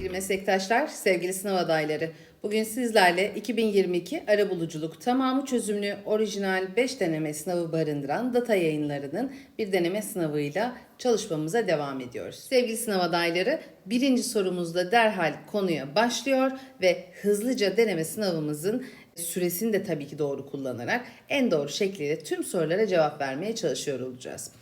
sevgili meslektaşlar, sevgili sınav adayları. Bugün sizlerle 2022 arabuluculuk tamamı çözümlü orijinal 5 deneme sınavı barındıran data yayınlarının bir deneme sınavıyla çalışmamıza devam ediyoruz. Sevgili sınav adayları, birinci sorumuzda derhal konuya başlıyor ve hızlıca deneme sınavımızın süresini de tabii ki doğru kullanarak en doğru şekliyle tüm sorulara cevap vermeye çalışıyor olacağız.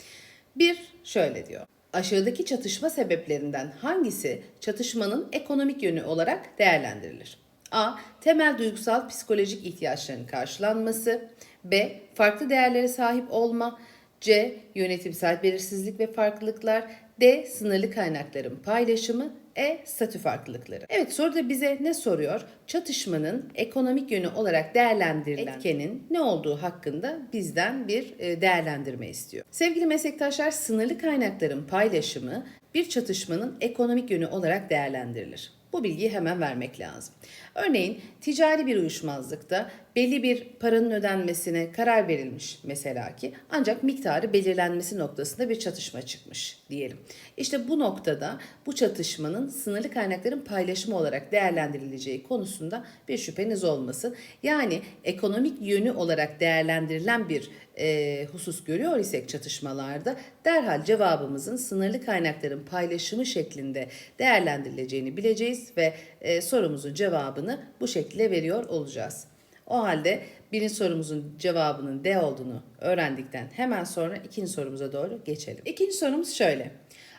Bir şöyle diyor. Aşağıdaki çatışma sebeplerinden hangisi çatışmanın ekonomik yönü olarak değerlendirilir? A. Temel duygusal psikolojik ihtiyaçların karşılanması. B. Farklı değerlere sahip olma. C. Yönetimsel belirsizlik ve farklılıklar. D. Sınırlı kaynakların paylaşımı. E. Statü farklılıkları. Evet soruda bize ne soruyor? Çatışmanın ekonomik yönü olarak değerlendirilen etkenin ne olduğu hakkında bizden bir e, değerlendirme istiyor. Sevgili meslektaşlar sınırlı kaynakların paylaşımı bir çatışmanın ekonomik yönü olarak değerlendirilir. Bu bilgiyi hemen vermek lazım. Örneğin ticari bir uyuşmazlıkta belli bir paranın ödenmesine karar verilmiş mesela ki ancak miktarı belirlenmesi noktasında bir çatışma çıkmış diyelim. İşte bu noktada bu çatışmanın sınırlı kaynakların paylaşımı olarak değerlendirileceği konusunda bir şüpheniz olmasın. Yani ekonomik yönü olarak değerlendirilen bir e, husus görüyor isek çatışmalarda derhal cevabımızın sınırlı kaynakların paylaşımı şeklinde değerlendirileceğini bileceğiz ve e, sorumuzun cevabını bu şekilde veriyor olacağız. O halde birinci sorumuzun cevabının D olduğunu öğrendikten hemen sonra ikinci sorumuza doğru geçelim. İkinci sorumuz şöyle.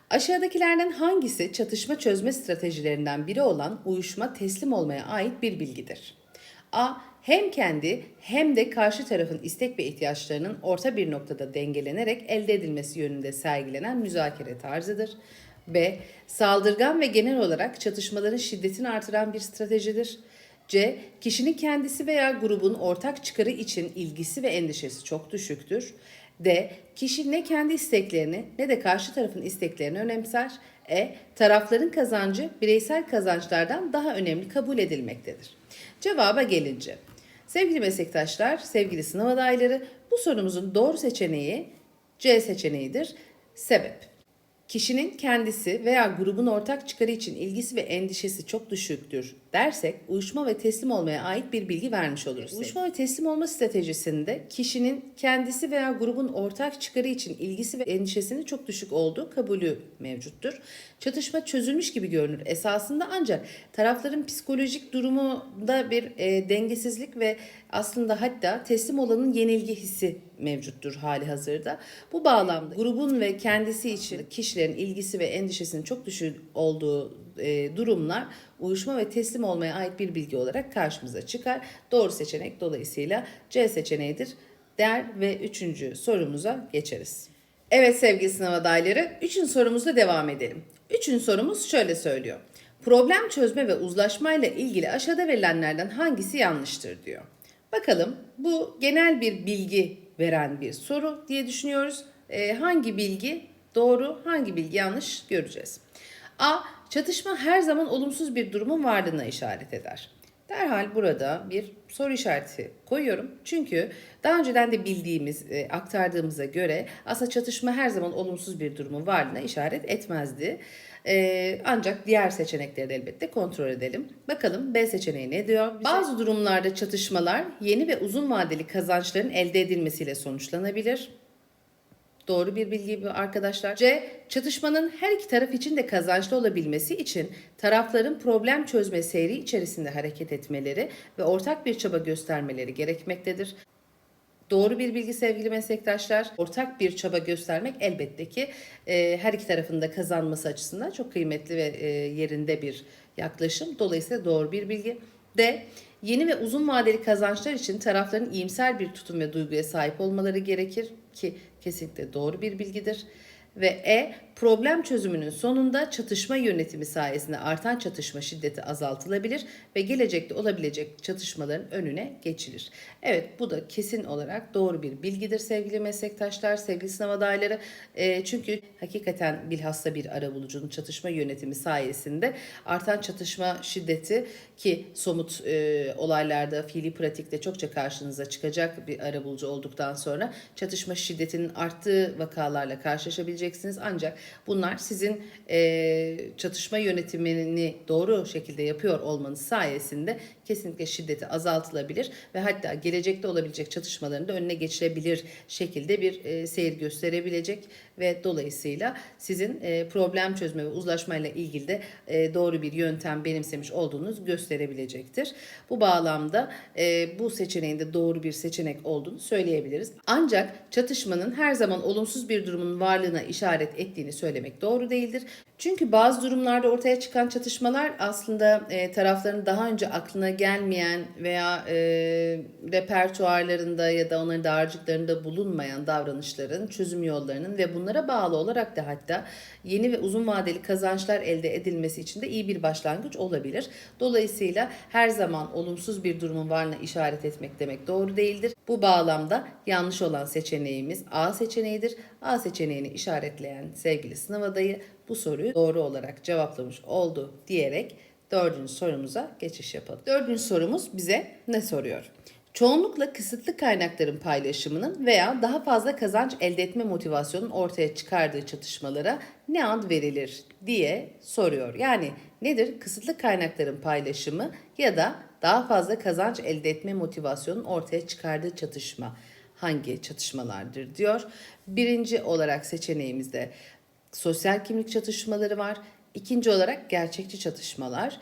Aşağıdakilerden hangisi çatışma çözme stratejilerinden biri olan uyuşma teslim olmaya ait bir bilgidir? A. Hem kendi hem de karşı tarafın istek ve ihtiyaçlarının orta bir noktada dengelenerek elde edilmesi yönünde sergilenen müzakere tarzıdır. B. Saldırgan ve genel olarak çatışmaların şiddetini artıran bir stratejidir. C. Kişinin kendisi veya grubun ortak çıkarı için ilgisi ve endişesi çok düşüktür. D. Kişi ne kendi isteklerini ne de karşı tarafın isteklerini önemser. E. Tarafların kazancı bireysel kazançlardan daha önemli kabul edilmektedir. Cevaba gelince. Sevgili meslektaşlar, sevgili sınav adayları bu sorumuzun doğru seçeneği C seçeneğidir. Sebep. Kişinin kendisi veya grubun ortak çıkarı için ilgisi ve endişesi çok düşüktür dersek uyuşma ve teslim olmaya ait bir bilgi vermiş oluruz. Uyuşma ve teslim olma stratejisinde kişinin kendisi veya grubun ortak çıkarı için ilgisi ve endişesinin çok düşük olduğu kabulü mevcuttur. Çatışma çözülmüş gibi görünür esasında ancak tarafların psikolojik durumunda bir e, dengesizlik ve aslında hatta teslim olanın yenilgi hissi mevcuttur hali hazırda. Bu bağlamda grubun ve kendisi için kişilerin ilgisi ve endişesinin çok düşük olduğu e, durumlar uyuşma ve teslim olmaya ait bir bilgi olarak karşımıza çıkar. Doğru seçenek dolayısıyla C seçeneğidir der ve üçüncü sorumuza geçeriz. Evet sevgili sınav adayları, üçüncü sorumuzla devam edelim. Üçüncü sorumuz şöyle söylüyor. Problem çözme ve uzlaşmayla ilgili aşağıda verilenlerden hangisi yanlıştır diyor. Bakalım bu genel bir bilgi veren bir soru diye düşünüyoruz. Ee, hangi bilgi doğru, hangi bilgi yanlış göreceğiz. A. Çatışma her zaman olumsuz bir durumun varlığına işaret eder. Derhal burada bir soru işareti koyuyorum. Çünkü daha önceden de bildiğimiz, e, aktardığımıza göre aslında çatışma her zaman olumsuz bir durumun varlığına işaret etmezdi. E, ancak diğer seçenekleri de elbette kontrol edelim. Bakalım B seçeneği ne diyor? Bazı durumlarda çatışmalar yeni ve uzun vadeli kazançların elde edilmesiyle sonuçlanabilir. Doğru bir bilgi bu arkadaşlar. C. Çatışmanın her iki taraf için de kazançlı olabilmesi için tarafların problem çözme seyri içerisinde hareket etmeleri ve ortak bir çaba göstermeleri gerekmektedir. Doğru bir bilgi sevgili meslektaşlar. Ortak bir çaba göstermek elbette ki e, her iki tarafın da kazanması açısından çok kıymetli ve e, yerinde bir yaklaşım. Dolayısıyla doğru bir bilgi. D. Yeni ve uzun vadeli kazançlar için tarafların iyimser bir tutum ve duyguya sahip olmaları gerekir ki kesinlikle doğru bir bilgidir. Ve E. Problem çözümünün sonunda çatışma yönetimi sayesinde artan çatışma şiddeti azaltılabilir ve gelecekte olabilecek çatışmaların önüne geçilir. Evet bu da kesin olarak doğru bir bilgidir sevgili meslektaşlar, sevgili sınav adayları. E, çünkü hakikaten bilhassa bir arabulucunun çatışma yönetimi sayesinde artan çatışma şiddeti ki somut e, olaylarda, fiili pratikte çokça karşınıza çıkacak bir arabulucu olduktan sonra çatışma şiddetinin arttığı vakalarla karşılaşabileceksiniz. Ancak Bunlar sizin e, çatışma yönetimini doğru şekilde yapıyor olmanız sayesinde kesinlikle şiddeti azaltılabilir ve hatta gelecekte olabilecek çatışmaların da önüne geçilebilir şekilde bir e, seyir gösterebilecek ve dolayısıyla sizin e, problem çözme ve uzlaşmayla ilgili de e, doğru bir yöntem benimsemiş olduğunuz gösterebilecektir. Bu bağlamda e, bu seçeneğin de doğru bir seçenek olduğunu söyleyebiliriz. Ancak çatışmanın her zaman olumsuz bir durumun varlığına işaret ettiğini söylemek doğru değildir. Çünkü bazı durumlarda ortaya çıkan çatışmalar aslında e, tarafların daha önce aklına gelmeyen veya e, repertuarlarında ya da onların dağarcıklarında bulunmayan davranışların çözüm yollarının ve bunlara bağlı olarak da hatta yeni ve uzun vadeli kazançlar elde edilmesi için de iyi bir başlangıç olabilir. Dolayısıyla her zaman olumsuz bir durumun varlığına işaret etmek demek doğru değildir. Bu bağlamda yanlış olan seçeneğimiz A seçeneğidir. A seçeneğini işaretleyen sevgili sınav adayı bu soruyu doğru olarak cevaplamış oldu diyerek dördüncü sorumuza geçiş yapalım. Dördüncü sorumuz bize ne soruyor? Çoğunlukla kısıtlı kaynakların paylaşımının veya daha fazla kazanç elde etme motivasyonun ortaya çıkardığı çatışmalara ne ad verilir diye soruyor. Yani nedir? Kısıtlı kaynakların paylaşımı ya da daha fazla kazanç elde etme motivasyonun ortaya çıkardığı çatışma hangi çatışmalardır diyor. Birinci olarak seçeneğimizde sosyal kimlik çatışmaları var. İkinci olarak gerçekçi çatışmalar.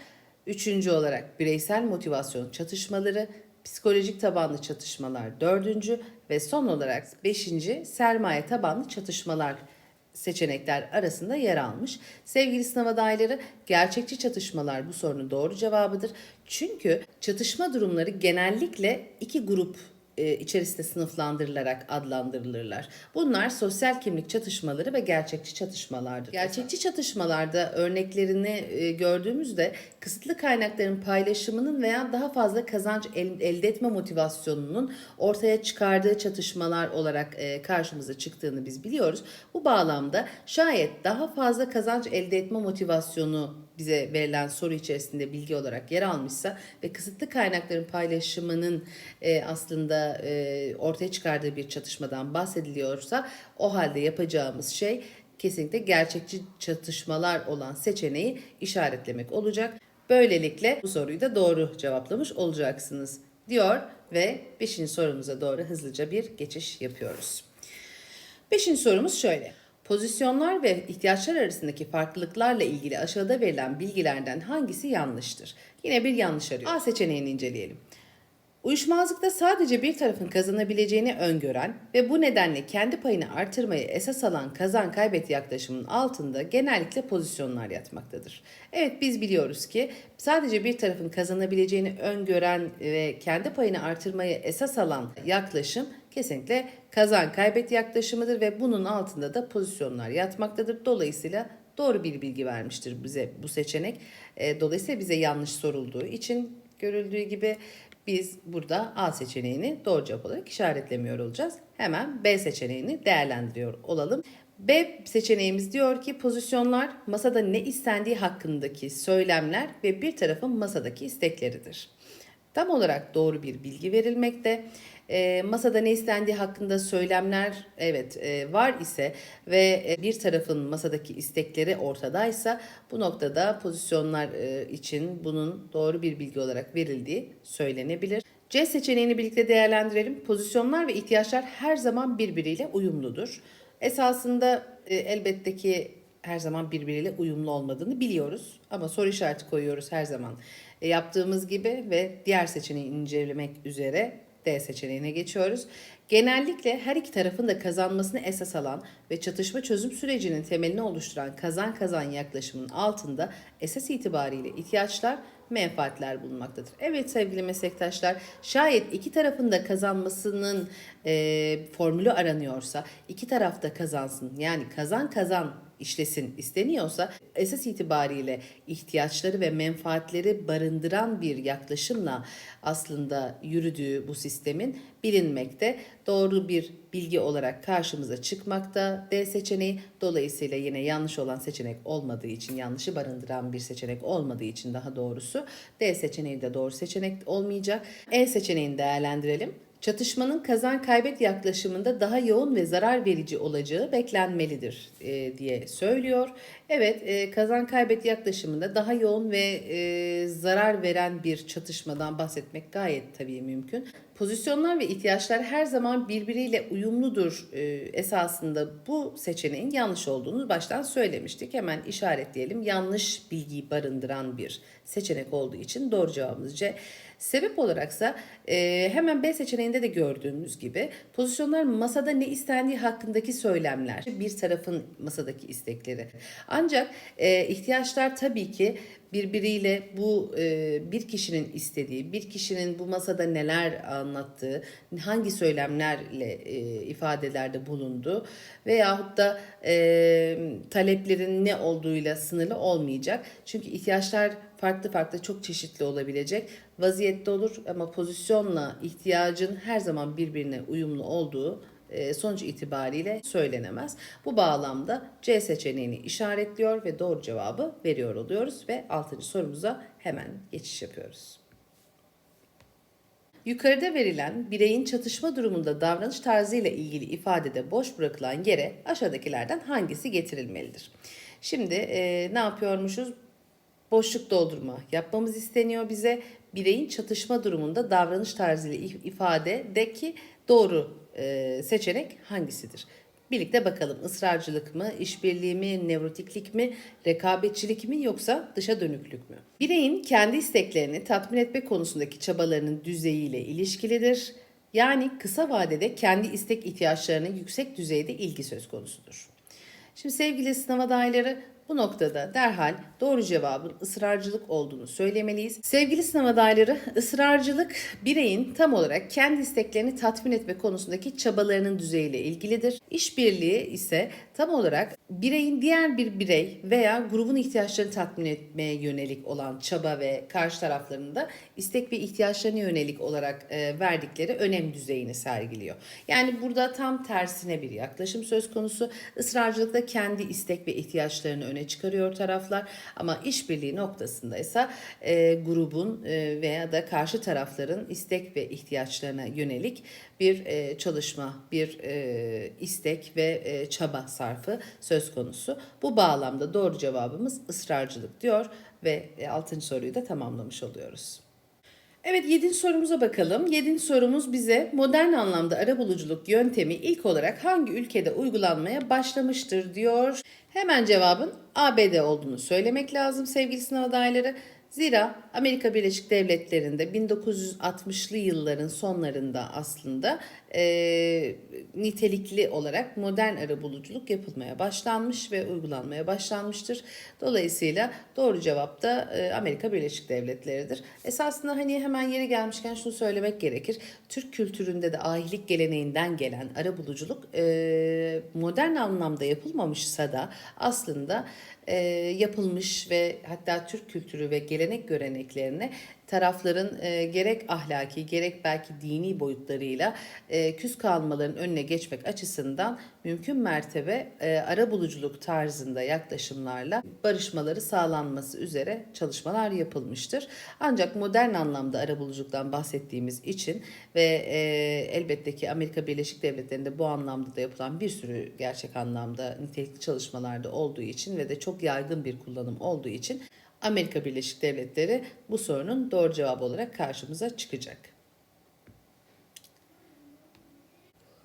Üçüncü olarak bireysel motivasyon çatışmaları, psikolojik tabanlı çatışmalar dördüncü ve son olarak beşinci sermaye tabanlı çatışmalar seçenekler arasında yer almış. Sevgili sınav adayları gerçekçi çatışmalar bu sorunun doğru cevabıdır. Çünkü çatışma durumları genellikle iki grup içerisinde sınıflandırılarak adlandırılırlar. Bunlar sosyal kimlik çatışmaları ve gerçekçi çatışmalardır. Gerçekçi çatışmalarda örneklerini e, gördüğümüzde kısıtlı kaynakların paylaşımının veya daha fazla kazanç el- elde etme motivasyonunun ortaya çıkardığı çatışmalar olarak e, karşımıza çıktığını biz biliyoruz. Bu bağlamda şayet daha fazla kazanç elde etme motivasyonu bize verilen soru içerisinde bilgi olarak yer almışsa ve kısıtlı kaynakların paylaşımının e, aslında e, ortaya çıkardığı bir çatışmadan bahsediliyorsa o halde yapacağımız şey kesinlikle gerçekçi çatışmalar olan seçeneği işaretlemek olacak. Böylelikle bu soruyu da doğru cevaplamış olacaksınız diyor ve 5. sorumuza doğru hızlıca bir geçiş yapıyoruz. Beşinci sorumuz şöyle. Pozisyonlar ve ihtiyaçlar arasındaki farklılıklarla ilgili aşağıda verilen bilgilerden hangisi yanlıştır? Yine bir yanlış arıyor. A seçeneğini inceleyelim. Uyuşmazlıkta sadece bir tarafın kazanabileceğini öngören ve bu nedenle kendi payını artırmayı esas alan kazan kaybet yaklaşımının altında genellikle pozisyonlar yatmaktadır. Evet biz biliyoruz ki sadece bir tarafın kazanabileceğini öngören ve kendi payını artırmayı esas alan yaklaşım kesinlikle kazan kaybet yaklaşımıdır ve bunun altında da pozisyonlar yatmaktadır. Dolayısıyla doğru bir bilgi vermiştir bize bu seçenek. E, Dolayısıyla bize yanlış sorulduğu için görüldüğü gibi biz burada A seçeneğini doğru cevap olarak işaretlemiyor olacağız. Hemen B seçeneğini değerlendiriyor olalım. B seçeneğimiz diyor ki pozisyonlar masada ne istendiği hakkındaki söylemler ve bir tarafın masadaki istekleridir. Tam olarak doğru bir bilgi verilmekte. E, masada ne istendiği hakkında söylemler evet e, var ise ve e, bir tarafın masadaki istekleri ortadaysa bu noktada pozisyonlar e, için bunun doğru bir bilgi olarak verildiği söylenebilir. C seçeneğini birlikte değerlendirelim. Pozisyonlar ve ihtiyaçlar her zaman birbiriyle uyumludur. Esasında e, elbette ki her zaman birbiriyle uyumlu olmadığını biliyoruz. Ama soru işareti koyuyoruz her zaman. E, yaptığımız gibi ve diğer seçeneği incelemek üzere D seçeneğine geçiyoruz. Genellikle her iki tarafın da kazanmasını esas alan ve çatışma çözüm sürecinin temelini oluşturan kazan kazan yaklaşımının altında esas itibariyle ihtiyaçlar menfaatler bulunmaktadır. Evet sevgili meslektaşlar şayet iki tarafın da kazanmasının e, formülü aranıyorsa iki taraf da kazansın yani kazan kazan işlesin isteniyorsa esas itibariyle ihtiyaçları ve menfaatleri barındıran bir yaklaşımla aslında yürüdüğü bu sistemin bilinmekte. Doğru bir bilgi olarak karşımıza çıkmakta D seçeneği. Dolayısıyla yine yanlış olan seçenek olmadığı için, yanlışı barındıran bir seçenek olmadığı için daha doğrusu D seçeneği de doğru seçenek olmayacak. E seçeneğini değerlendirelim. Çatışmanın kazan kaybet yaklaşımında daha yoğun ve zarar verici olacağı beklenmelidir e, diye söylüyor. Evet e, kazan kaybet yaklaşımında daha yoğun ve e, zarar veren bir çatışmadan bahsetmek gayet tabii mümkün. Pozisyonlar ve ihtiyaçlar her zaman birbiriyle uyumludur e, esasında bu seçeneğin yanlış olduğunu baştan söylemiştik. Hemen işaretleyelim. Yanlış bilgiyi barındıran bir seçenek olduğu için doğru cevabımız C. Sebep olaraksa hemen B seçeneğinde de gördüğümüz gibi pozisyonlar masada ne istendiği hakkındaki söylemler. Bir tarafın masadaki istekleri. Ancak e, ihtiyaçlar tabii ki birbiriyle bu e, bir kişinin istediği, bir kişinin bu masada neler anlattığı, hangi söylemlerle e, ifadelerde bulunduğu veyahut da e, taleplerin ne olduğuyla sınırlı olmayacak. Çünkü ihtiyaçlar farklı farklı çok çeşitli olabilecek vaziyette olur ama pozisyonla ihtiyacın her zaman birbirine uyumlu olduğu sonuç itibariyle söylenemez. Bu bağlamda C seçeneğini işaretliyor ve doğru cevabı veriyor oluyoruz ve 6. sorumuza hemen geçiş yapıyoruz. Yukarıda verilen bireyin çatışma durumunda davranış tarzıyla ilgili ifadede boş bırakılan yere aşağıdakilerden hangisi getirilmelidir? Şimdi e, ne yapıyormuşuz? Boşluk doldurma yapmamız isteniyor bize. Bireyin çatışma durumunda davranış tarzıyla ifadedeki doğru e, seçenek hangisidir? Birlikte bakalım ısrarcılık mı, işbirliği mi, nevrotiklik mi, rekabetçilik mi yoksa dışa dönüklük mü? Bireyin kendi isteklerini tatmin etme konusundaki çabalarının düzeyiyle ilişkilidir. Yani kısa vadede kendi istek ihtiyaçlarına yüksek düzeyde ilgi söz konusudur. Şimdi sevgili sınav adayları bu noktada derhal doğru cevabın ısrarcılık olduğunu söylemeliyiz. Sevgili sınav adayları, ısrarcılık bireyin tam olarak kendi isteklerini tatmin etme konusundaki çabalarının düzeyiyle ilgilidir. İşbirliği ise tam olarak bireyin diğer bir birey veya grubun ihtiyaçlarını tatmin etmeye yönelik olan çaba ve karşı taraflarının da istek ve ihtiyaçlarına yönelik olarak e, verdikleri önem düzeyini sergiliyor. Yani burada tam tersine bir yaklaşım söz konusu. Israrcılıkta kendi istek ve ihtiyaçlarını öne çıkarıyor taraflar ama işbirliği noktasında ise e, grubun e, veya da karşı tarafların istek ve ihtiyaçlarına yönelik bir e, çalışma, bir e, istek ve e, çaba sarfı söz konusu. Bu bağlamda doğru cevabımız ısrarcılık diyor ve e, 6. soruyu da tamamlamış oluyoruz. Evet 7. sorumuza bakalım. 7. sorumuz bize modern anlamda arabuluculuk yöntemi ilk olarak hangi ülkede uygulanmaya başlamıştır diyor. Hemen cevabın ABD olduğunu söylemek lazım sevgili sınav adayları. Zira Amerika Birleşik Devletleri'nde 1960'lı yılların sonlarında aslında e, nitelikli olarak modern arabuluculuk yapılmaya başlanmış ve uygulanmaya başlanmıştır. Dolayısıyla doğru cevap da e, Amerika Birleşik Devletleri'dir. Esasında hani hemen yeri gelmişken şunu söylemek gerekir. Türk kültüründe de ahilik geleneğinden gelen arabuluculuk e, modern anlamda yapılmamışsa da aslında e, yapılmış ve hatta Türk kültürü ve gelenek göreneklerine tarafların e, gerek ahlaki gerek belki dini boyutlarıyla e, küs kalmaların önüne geçmek açısından mümkün mertebe e, ara buluculuk tarzında yaklaşımlarla barışmaları sağlanması üzere çalışmalar yapılmıştır. Ancak modern anlamda ara buluculuktan bahsettiğimiz için ve e, elbette ki Amerika Birleşik Devletleri'nde bu anlamda da yapılan bir sürü gerçek anlamda nitelikli çalışmalarda olduğu için ve de çok yaygın bir kullanım olduğu için Amerika Birleşik Devletleri bu sorunun doğru cevabı olarak karşımıza çıkacak.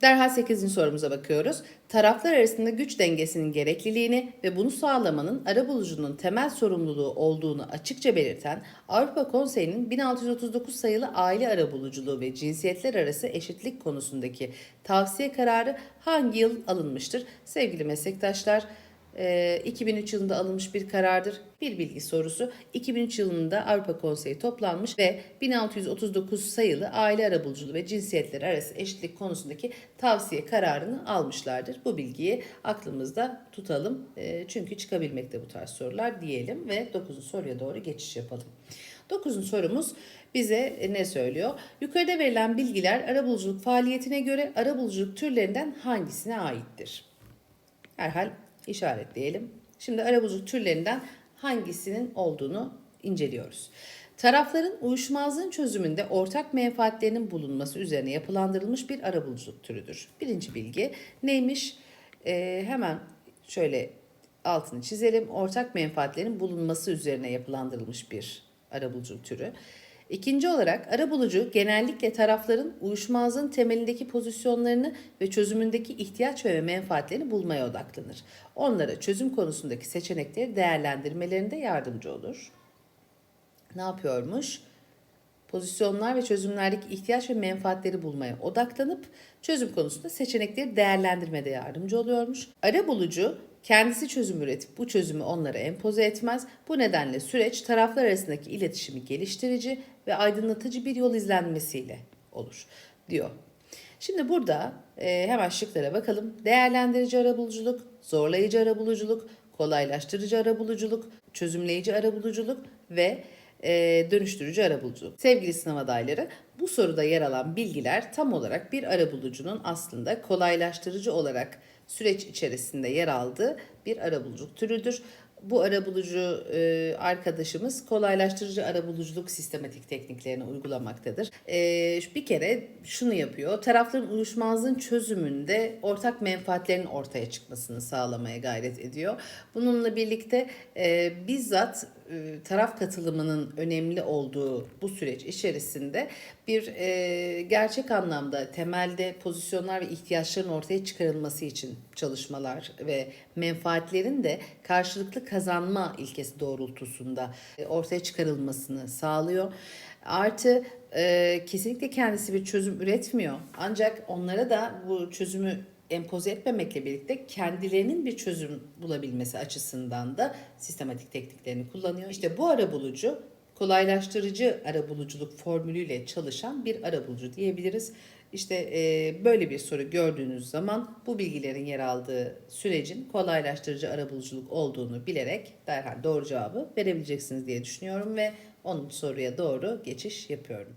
Derhal 8. sorumuza bakıyoruz. Taraflar arasında güç dengesinin gerekliliğini ve bunu sağlamanın arabulucunun temel sorumluluğu olduğunu açıkça belirten Avrupa Konseyi'nin 1639 sayılı aile arabuluculuğu ve cinsiyetler arası eşitlik konusundaki tavsiye kararı hangi yıl alınmıştır? Sevgili meslektaşlar, 2003 yılında alınmış bir karardır. Bir bilgi sorusu. 2003 yılında Avrupa Konseyi toplanmış ve 1639 sayılı aile arabuluculuğu ve cinsiyetler arası eşitlik konusundaki tavsiye kararını almışlardır. Bu bilgiyi aklımızda tutalım. Çünkü çıkabilmekte bu tarz sorular diyelim ve 9. soruya doğru geçiş yapalım. 9. sorumuz bize ne söylüyor? Yukarıda verilen bilgiler arabuluculuk faaliyetine göre arabuluculuk türlerinden hangisine aittir? Herhal işaretleyelim. Şimdi arabuluculuk türlerinden hangisinin olduğunu inceliyoruz. Tarafların uyuşmazlığın çözümünde ortak menfaatlerinin bulunması üzerine yapılandırılmış bir arabuluculuk türüdür. Birinci bilgi neymiş? Ee, hemen şöyle altını çizelim. Ortak menfaatlerin bulunması üzerine yapılandırılmış bir arabuluculuk türü. İkinci olarak arabulucu genellikle tarafların uyuşmazlığın temelindeki pozisyonlarını ve çözümündeki ihtiyaç ve menfaatlerini bulmaya odaklanır. Onlara çözüm konusundaki seçenekleri değerlendirmelerinde yardımcı olur. Ne yapıyormuş? Pozisyonlar ve çözümlerdeki ihtiyaç ve menfaatleri bulmaya odaklanıp çözüm konusunda seçenekleri değerlendirmede yardımcı oluyormuş. Ara bulucu kendisi çözüm üretip bu çözümü onlara empoze etmez. Bu nedenle süreç taraflar arasındaki iletişimi geliştirici ve aydınlatıcı bir yol izlenmesiyle olur diyor. Şimdi burada e, hemen şıklara bakalım. Değerlendirici arabuluculuk, zorlayıcı arabuluculuk, kolaylaştırıcı arabuluculuk, çözümleyici arabuluculuk ve e, dönüştürücü arabuluculuk. Sevgili sınav adayları, bu soruda yer alan bilgiler tam olarak bir arabulucunun aslında kolaylaştırıcı olarak süreç içerisinde yer aldığı bir arabuluculuk türüdür. Bu arabulucu e, arkadaşımız kolaylaştırıcı arabuluculuk sistematik tekniklerini uygulamaktadır. E, bir kere şunu yapıyor, tarafların uyuşmazlığın çözümünde ortak menfaatlerin ortaya çıkmasını sağlamaya gayret ediyor. Bununla birlikte e, bizzat taraf katılımının önemli olduğu bu süreç içerisinde bir e, gerçek anlamda temelde pozisyonlar ve ihtiyaçların ortaya çıkarılması için çalışmalar ve menfaatlerin de karşılıklı kazanma ilkesi doğrultusunda e, ortaya çıkarılmasını sağlıyor. Artı e, kesinlikle kendisi bir çözüm üretmiyor. Ancak onlara da bu çözümü empoze etmemekle birlikte kendilerinin bir çözüm bulabilmesi açısından da sistematik tekniklerini kullanıyor. İşte bu arabulucu kolaylaştırıcı arabuluculuk formülüyle çalışan bir arabulucu diyebiliriz. İşte e, böyle bir soru gördüğünüz zaman bu bilgilerin yer aldığı sürecin kolaylaştırıcı arabuluculuk olduğunu bilerek derhal doğru cevabı verebileceksiniz diye düşünüyorum ve 10. soruya doğru geçiş yapıyorum.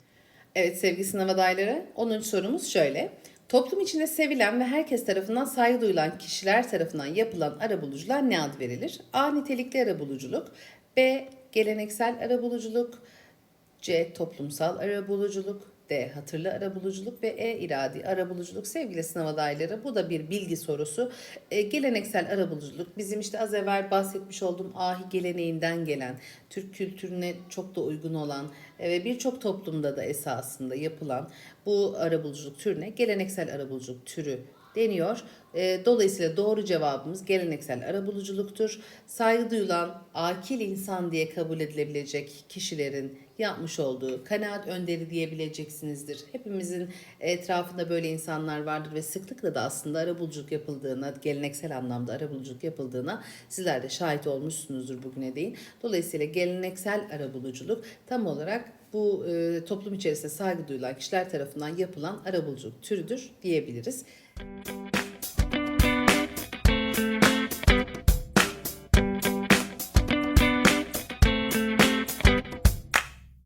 Evet sevgili sınav adayları 10. sorumuz şöyle. Toplum içinde sevilen ve herkes tarafından saygı duyulan kişiler tarafından yapılan arabulucular ne ad verilir? A. Nitelikli arabuluculuk B. Geleneksel arabuluculuk C. Toplumsal arabuluculuk D. Hatırlı arabuluculuk ve E. iradi arabuluculuk. Sevgili sınav adayları bu da bir bilgi sorusu. E, geleneksel arabuluculuk bizim işte az evvel bahsetmiş olduğum ahi geleneğinden gelen, Türk kültürüne çok da uygun olan e, ve birçok toplumda da esasında yapılan bu arabuluculuk türüne geleneksel arabuluculuk türü deniyor. E, Dolayısıyla doğru cevabımız geleneksel arabuluculuktur. Saygı duyulan akil insan diye kabul edilebilecek kişilerin yapmış olduğu kanaat önderi diyebileceksinizdir. Hepimizin etrafında böyle insanlar vardır ve sıklıkla da aslında arabuluculuk yapıldığına, geleneksel anlamda arabuluculuk yapıldığına sizler de şahit olmuşsunuzdur bugüne değin. Dolayısıyla geleneksel arabuluculuk tam olarak bu e, toplum içerisinde saygı duyulan kişiler tarafından yapılan arabuluculuk türüdür diyebiliriz. you